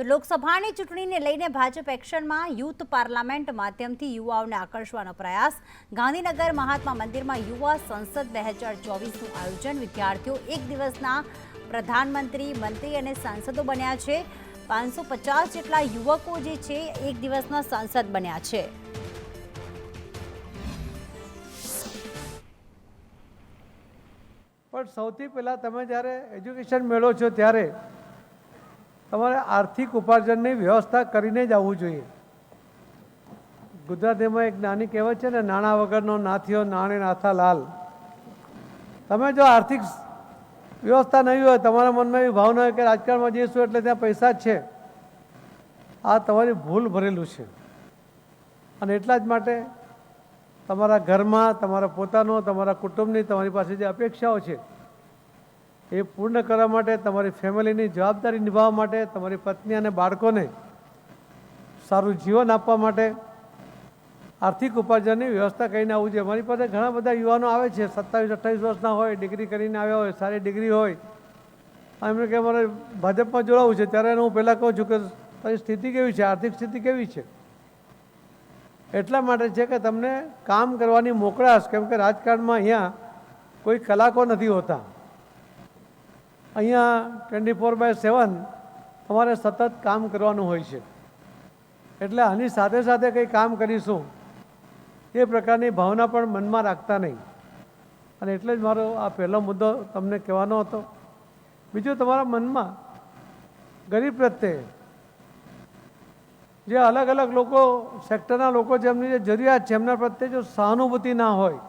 તો લોકસભાની ચૂંટણીને લઈને ભાજપ એક્શનમાં યુથ પાર્લામેન્ટ માધ્યમથી યુવાઓને આકર્ષવાનો પ્રયાસ. ગાંધીનગર મહાત્મા મંદિરમાં યુવા સંસદ બે હજાર ચોવીસનું આયોજન. વિદ્યાર્થીઓ એક દિવસના પ્રધાનમંત્રી, મંત્રી અને સાંસદો બન્યા છે. પાંચસો પચાસ જેટલા યુવકો જે છે એક દિવસના સાંસદ બન્યા છે. પણ સૌથી પહેલાં તમે જ્યારે એજ્યુકેશન મેળો છો ત્યારે તમારે આર્થિક ઉપાર્જનની વ્યવસ્થા કરીને જ આવવું જોઈએ. ગુજરાતીમાં એક નાની કહેવત છે ને, નાણાં વગરનો નાથીઓ નાણે નાથા લાલ. તમે જો આર્થિક વ્યવસ્થા નહીં હોય, તમારા મનમાં એવી ભાવના હોય કે રાજકારણમાં જઈશું એટલે ત્યાં પૈસા જ છે. આ તમારી ભૂલ ભરેલું છે. અને એટલા જ માટે તમારા ઘરમાં, તમારા પોતાનો, તમારા કુટુંબની તમારી પાસે જે અપેક્ષાઓ છે એ પૂર્ણ કરવા માટે તમારી ફેમિલીની જવાબદારી નિભાવવા માટે, તમારી પત્ની અને બાળકોને સારું જીવન આપવા માટે આર્થિક ઉપાર્જનની વ્યવસ્થા કરીને આવવું જોઈએ. મારી પાસે ઘણા બધા યુવાનો આવે છે, સત્તાવીસ, અઠ્ઠાવીસ વર્ષના હોય, ડિગ્રી કરીને આવ્યા હોય, સારી ડિગ્રી હોય. એમને કે મારે ભાજપમાં જોડાવવું છે, ત્યારે હું પહેલાં કહું છું કે તારી સ્થિતિ કેવી છે, આર્થિક સ્થિતિ કેવી છે? એટલા માટે છે કે તમને કામ કરવાની મોકળાશ, કેમ કે રાજકારણમાં અહીંયા કોઈ કલાકો નથી હોતા. અહીંયા ટ્વેન્ટી ફોર બાય સેવન તમારે સતત કામ કરવાનું હોય છે. એટલે આની સાથે સાથે કંઈ કામ કરીશું, એ પ્રકારની ભાવના પણ મનમાં રાખતા નહીં. અને એટલે જ મારો આ પહેલો મુદ્દો તમને કહેવાનો હતો. બીજું, તમારા મનમાં ગરીબ પ્રત્યે જે અલગ અલગ લોકો, સેક્ટરના લોકો જેમની જે જરૂરિયાત છે, એમના પ્રત્યે જો સહાનુભૂતિ ના હોય,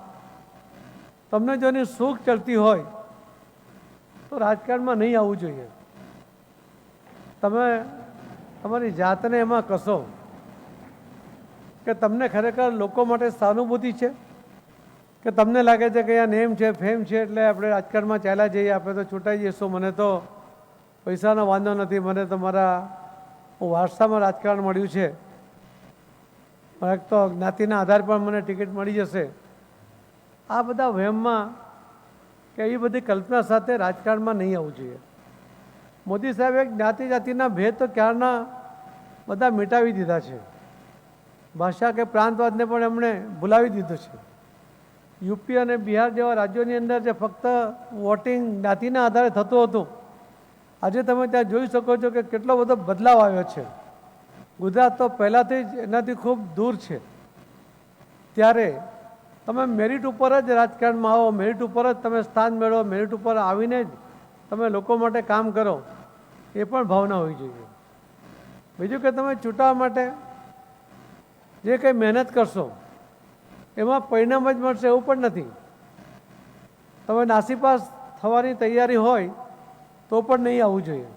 તમને જો એની સુખ ચડતી હોય તો રાજકારણમાં નહીં આવવું જોઈએ. તમે તમારી જાતને એમાં કશો કે તમને ખરેખર લોકો માટે સહાનુભૂતિ છે? કે તમને લાગે છે કે આ નેમ છે, ફેમ છે, એટલે આપણે રાજકારણમાં ચાલ્યા જઈએ, આપણે તો છૂટાઈ જઈશું, મને તો પૈસાનો વાંધો નથી, મને તો મારા વારસામાં રાજકારણ મળ્યું છે. એક તો જ્ઞાતિના આધાર પર મને ટિકિટ મળી જશે. આ બધા વહેમમાં કે એ બધી કલ્પના સાથે રાજકારણમાં નહીં આવવું જોઈએ. મોદી સાહેબે જ્ઞાતિ જાતિના ભેદ તો ક્યારના બધા મિટાવી દીધા છે. ભાષા કે પ્રાંતવાદને પણ એમણે ભૂલાવી દીધું છે. યુપી અને બિહાર જેવા રાજ્યોની અંદર જે ફક્ત વોટિંગ જ્ઞાતિના આધારે થતું હતું, આજે તમે ત્યાં જોઈ શકો છો કે કેટલો બધો બદલાવ આવ્યો છે. ગુજરાત તો પહેલાંથી જ એનાથી ખૂબ દૂર છે. ત્યારે તમે મેરિટ ઉપર જ રાજકારણમાં આવો મેરિટ ઉપર જ તમે સ્થાન મેળવો મેરિટ ઉપર આવીને જ તમે લોકો માટે કામ કરો, એ પણ ભાવના હોવી જોઈએ. બીજું કે તમે ચૂંટવા માટે જે કંઈ મહેનત કરશો, એમાં પરિણામ જ મળશે એવું પણ નથી. તમે નાસીપાસ થવાની તૈયારી હોય તો પણ નહીં આવવું જોઈએ.